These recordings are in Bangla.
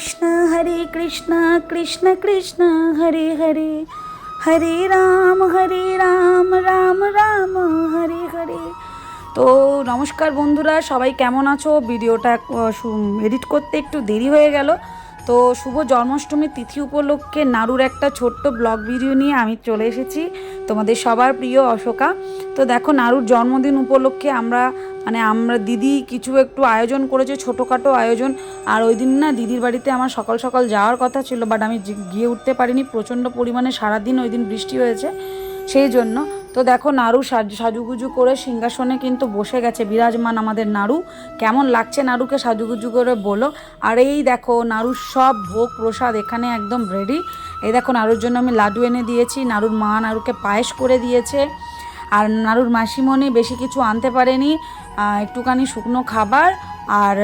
কৃষ্ণ, হরে কৃষ্ণ কৃষ্ণ কৃষ্ণ, হরে হরে। হরে রাম হরে রাম রাম রাম, হরে হরে। তো নমস্কার বন্ধুরা, সবাই কেমন আছো? ভিডিওটা এডিট করতে একটু দেরি হয়ে গেল। তো শুভ জন্মাষ্টমীর তিথি উপলক্ষে নাড়ুর একটা ছোট্ট ব্লগ ভিডিও নিয়ে আমি চলে এসেছি তোমাদের সবার প্রিয় অশোকা। তো দেখো, নাড়ুর জন্মদিন উপলক্ষে আমরা মানে আমরা দিদি কিছু একটু আয়োজন করেছে, ছোটোখাটো আয়োজন। আর ওই দিন না দিদির বাড়িতে আমার সকাল সকাল যাওয়ার কথা ছিল বাট আমি গিয়ে উঠতে পারিনি। প্রচণ্ড পরিমাণে সারাদিন ওই দিন বৃষ্টি হয়েছে, সেই জন্য। তো দেখো নাড়ু সাজ- সাজুগুজু করে সিংহাসনে কিন্তু বসে গেছে বিরাজমান আমাদের নাড়ু। কেমন লাগছে নাড়ুকে সাজুগুজু করে বলো। আর এই দেখো নাড়ুর সব ভোগ প্রসাদ এখানে একদম রেডি এই দেখো নাড়ুর জন্য আমি লাড্ডু এনে দিয়েছি, নাড়ুর মা নাড়ুকে পায়েস করে দিয়েছে। আর নাড়ুর মাসিমণি বেশি কিছু আনতে পারেনি একটুখানি শুকনো খাবার আর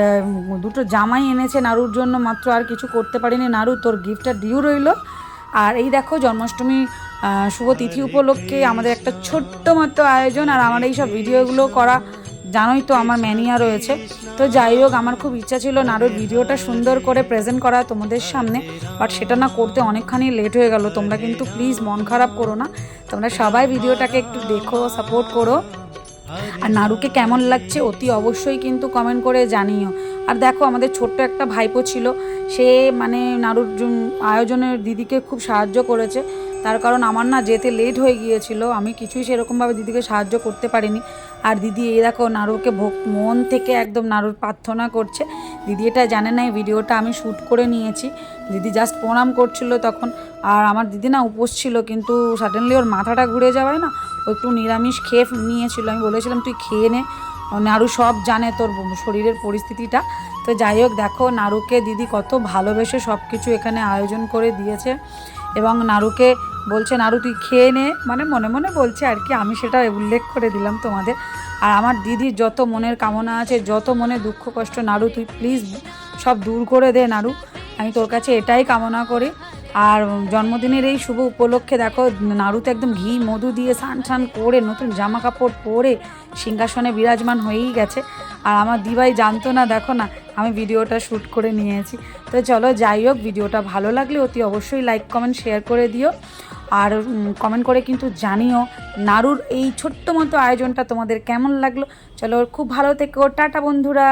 দুটো জামাই এনেছে নাড়ুর জন্য, মাত্র আর কিছু করতে পারিনি। নাড়ু তোর গিফটটা দিয়েও রইল। আর এই দেখো জন্মাষ্টমী শুভ তিথি উপলক্ষে আমাদের একটা ছোট্ট মতো আয়োজন আর আমার এই সব ভিডিওগুলো করা জানোই তো আমার ম্যানিয়া রয়েছে। তো যাই হোক, আমার খুব ইচ্ছা ছিল নাড়ুর ভিডিওটা সুন্দর করে প্রেজেন্ট করা তোমাদের সামনে বাট সেটা না করতে অনেকখানি লেট হয়ে গেল। তোমরা কিন্তু প্লিজ মন খারাপ করো না। তোমরা সবাই ভিডিওটাকে একটু দেখো সাপোর্ট করো। আর নাড়ুকে কেমন লাগছে অতি অবশ্যই কিন্তু কমেন্ট করে জানিও। আর দেখো, আমাদের ছোট্ট একটা ভাইপো ছিল। সে মানে নাড়ুর আয়োজনের দিদিকে খুব সাহায্য করেছে। তার কারণ আমার না যেতে লেট হয়ে গিয়েছিল। আমি কিছুই সেরকমভাবে দিদিকে সাহায্য করতে পারিনি। আর দিদি, এই দেখো নাড়ুকে ভোগ, মন থেকে একদম নাড়ুর প্রার্থনা করছে। দিদি এটা জানে না, এই ভিডিওটা আমি শ্যুট করে নিয়েছি। দিদি জাস্ট প্রণাম করছিল তখন। আর আমার দিদি না উপোস ছিল, কিন্তু সাডেনলি ওর মাথাটা ঘুরে যাওয়ায় না ও একটু নিরামিষ খেয়ে নিয়েছিল। আমি বলেছিলাম, তুই খেয়ে নে। নাড়ু সব জানে তোর শরীরের পরিস্থিতিটা। তো যাই হোক, দেখো নাড়ুকে দিদি কত ভালোবেসে সব কিছু এখানে আয়োজন করে দিয়েছে। এবং নাড়ুকে বলছে নাড়ু তুই খেয়ে নে। মানে মনে মনে বলছে আর কি, আমি সেটা উল্লেখ করে দিলাম তোমাদের। আর আমার দিদির যত মনের কামনা আছে, যত মনে দুঃখ, কষ্ট নাড়ু তুই প্লিজ সব দূর করে দে নাড়ু আমি তোর কাছে এটাই কামনা করি। আর জন্মদিনের এই শুভ উপলক্ষে দেখো নাড়ুতে একদম ঘি, মধু দিয়ে স্নান টান করে নতুন জামা কাপড় পরে সিংহাসনে বিরাজমান হয়েই গেছে। আর আমার দিবাই জানতো না, দেখো না, আমি ভিডিওটা শ্যুট করে নিয়েছি তো চলো যাই হোক, ভিডিওটা ভালো লাগলে অতি অবশ্যই লাইক, কমেন্ট, শেয়ার করে দিও। আর কমেন্ট করে কিন্তু জানিও নাড়ুর এই ছোট্ট মতো আয়োজনটা তোমাদের কেমন লাগল। চলো, খুব ভালো থেকো, টাটা বন্ধুরা।